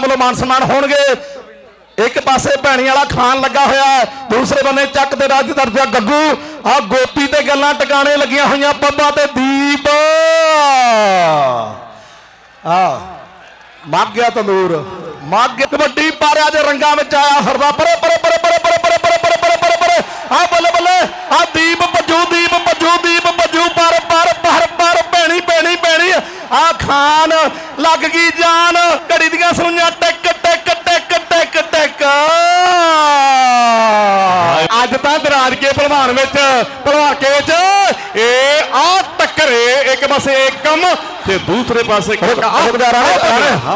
ਵੱਲੋਂ ਮਾਨ ਸਨਮਾਨ ਹੋਣਗੇ ਇੱਕ ਪਾਸੇ ਭੈਣੀ ਵਾਲਾ ਖਾਨ ਲੱਗਾ ਹੋਇਆ ਦੂਸਰੇ ਬੰਨੇ ਚੱਕ ਤੇ ਰਾਜ ਦਰਜਾ ਗੱਗੂ ਆ ਗੋਪੀ ਤੇ ਗੱਲਾਂ ਟਿਕਾਣੇ ਲੱਗੀਆਂ ਹੋਈਆਂ ਪੱਬਾ ਤੇ ਦੀਪ ਆ ਮੱਗ ਗਿਆ ਤੰਦੂਰ ਮੱਗ ਗਿਆ ਕਬੱਡੀ ਪਾਰਿਆ ਦੇ ਰੰਗਾਂ ਵਿੱਚ ਆਇਆ ਸਰਦਾ ਪਰੇ ਪਰੇ ਪਰੇ ਪਰੇ ਪਰੇ ਪਰੇ ਪਰੇ ਪਰੇ ਪਰੇ ਪਰੇ ਪਰੇ ਆ ਬੱਲੇ ਬੱਲੇ ਆ ਦੀਪ ਭੱਜੂ ਦੀਪ ਭੱਜੂ ਦੀਪ ਭੱਜੂ ਪਰ ਪਰ ਪਰ ਪਰ ਭੈਣੀ ਭੈਣੀ ਭੈਣੀ ਆ ਖਾਨ ਲੱਗ ਗਈ ਜਾਨ। ਘੜੀ ਦੀਆਂ ਸੂਈਆਂ ਟਿਕ ਟਿਕ ਟਿਕ ਟਿਕ ਟਿਕ। ਅੱਜ ਤਾਂ ਦਰਾਜ ਕੇ ਭਲਵਾਨ ਵਿੱਚ ਭਲਵਾਕੇ ਵਿੱਚ ਇਹ ਆ ਟੱਕਰੇ ਇੱਕ ਪਾਸੇ ਏਕਮ ਤੇ ਦੂਸਰੇ ਪਾਸੇ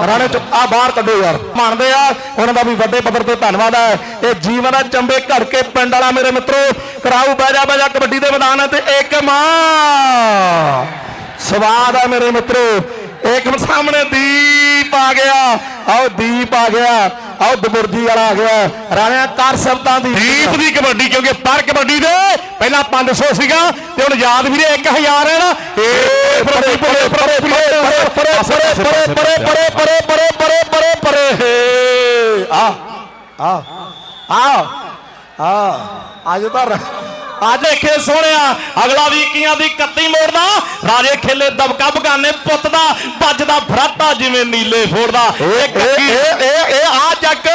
ਰਾਣੇ ਚ ਆ ਬਾਹਰ ਕੱਢੋ ਯਾਰ। ਮੰਨਦੇ ਆ ਉਹਨਾਂ ਦਾ ਵੀ ਵੱਡੇ ਪੱਧਰ ਤੇ ਧੰਨਵਾਦ ਹੈ। ਇਹ ਜੀਵਨ ਦਾ ਚੰਬੇ ਘੜ ਕੇ ਪਿੰਡ ਵਾਲਾ ਮੇਰੇ ਮਿੱਤਰੋ ਕਰਾਊ ਬਹਿ ਜਾ ਬਹਿ ਜਾ ਕਬੱਡੀ ਦੇ ਮੈਦਾਨ ਤੇ ਏਕਮ ਆ ਸਵਾਦ ਆ ਮੇਰੇ ਮਿੱਤਰੋ ਏਕਮ ਸਾਹਮਣੇ ਦੀਪ ਆ ਗਿਆ ਆਓ ਦੀਪ ਆ ਗਿਆ ਆਓ ਦਬੁਰਜੀ ਵਾਲਾ ਆ ਗਿਆ ਰਾਣਿਆ ਕਰ ਸ਼ਬਦਾਂ ਦੀ ਦੀਪ ਦੀ ਕਬੱਡੀ ਕਿਉਂਕਿ ਪਰ ਕਬੱਡੀ ਦੇ ਪਹਿਲਾਂ 500 ਸੀਗਾ ਤੇ ਹੁਣ ਯਾਦ ਵੀਰੇ 1000 ਹੈ ਨਾ ਪਰੇ ਪਰੇ ਪਰੇ ਪਰੇ ਪਰੇ ਪਰੇ ਪਰੇ ਪਰੇ ਪਰੇ ਪਰੇ ਪਰੇ ਪਰੇ ਪਰੇ ਪਰੇ ਆ ਆ ਆ ਆ ਅੱਜ ਤਾਂ ਰ- ਅੱਜ ਦੇਖੇ ਸੋਹਣਿਆ ਅਗਲਾ ਵੀ ਕੀਆਂ ਦੀ 31 ਮੋੜਦਾ ਰਾਜੇ ਖੇਲੇ ਦਬਕਾ ਬਗਾਨੇ ਪੁੱਤ ਦਾ ਵੱਜਦਾ ਫਰਾਟਾ ਜਿਵੇਂ ਨੀਲੇ ਫੋੜਦਾ ਇਹ ਇਹ ਇਹ ਆ ਜੱਗ